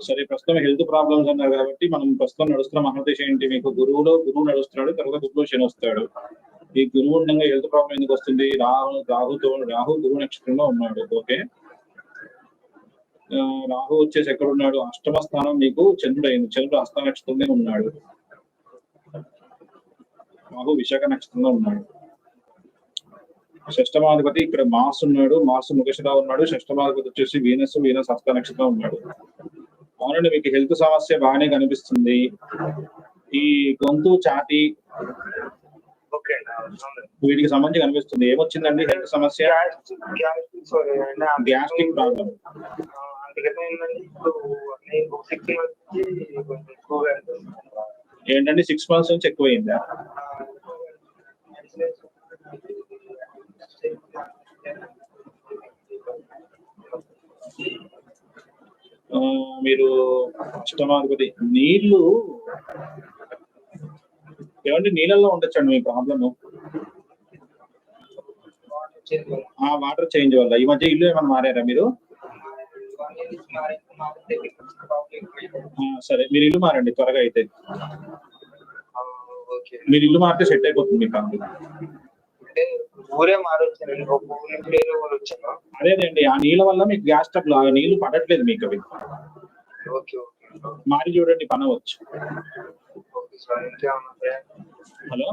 సరే ప్రస్తుతం health problems అన్నారు కాబట్టి మనం ప్రస్తుతం నడుస్తున్న మహాదేశం ఏంటి? మీకు గురువులో గురువు నడుస్తున్నాడు తర్వాత గురువు శని వస్తాడు. ఈ గురువు ఉండగా హెల్త్ ప్రాబ్లం ఎందుకు వస్తుంది? రాహు రాహుతో రాహు గురువు నక్షత్రంలో ఉన్నాడు ఓకే? రాహు వచ్చేసి ఎక్కడ ఉన్నాడు అష్టమ స్థానం మీకు చంద్రుడు అయింది చంద్రుడు హస్త నక్షత్రంలో ఉన్నాడు. రాహు విశాఖ నక్షత్రంలో ఉన్నాడు. షష్టమాధిపతి ఇక్కడ మాస్ ఉన్నాడు మాస్ ముఖశిలా ఉన్నాడు షష్టమాధిపతి వచ్చేసి వీనస్ వీనస్ హస్త నక్షత్రం ఉన్నాడు. అవునండి మీకు హెల్త్ సమస్య బాగానే కనిపిస్తుంది. ఈ గొంతు అవును. వీటికి సంబంధించి కనిపిస్తుంది. ఏమొచ్చిందండి హెల్త్ సమస్య? Gastric problem. ఏంటంటే సిక్స్ మంత్స్ నుంచి ఎక్కువైందా ఆ, medicines ఆ, మీరు అష్టమాధిపతి నీళ్ళు ఏమంటే నీళ్ళల్లో ఉండొచ్చండి మీ ప్రాబ్లమ్? ఆ వాటర్ చేంజ్ వల్ల. ఈ మధ్య ఇల్లు ఏమైనా మారారా మీరు? సరే మీరు ఇల్లు మారండి త్వరగా అయితే. మీరు ఇల్లు మారితే సెట్ అయిపోతుంది మీ ప్రాబ్లం ఊరే మారొచ్చానండి ఒక ఊరు ఏదో ఊరు వచ్చాను అదేనండి ఆ నీళ్ళ వల్ల మీకు గ్యాస్ ట్రబుల్ ఆ నీళ్ళు పడట్లేదు మీకు అవి. Okay okay. మారి చూడండి పని అవ్వచ్చు ఓకే సార్ ఇంకేమన్నా హలో?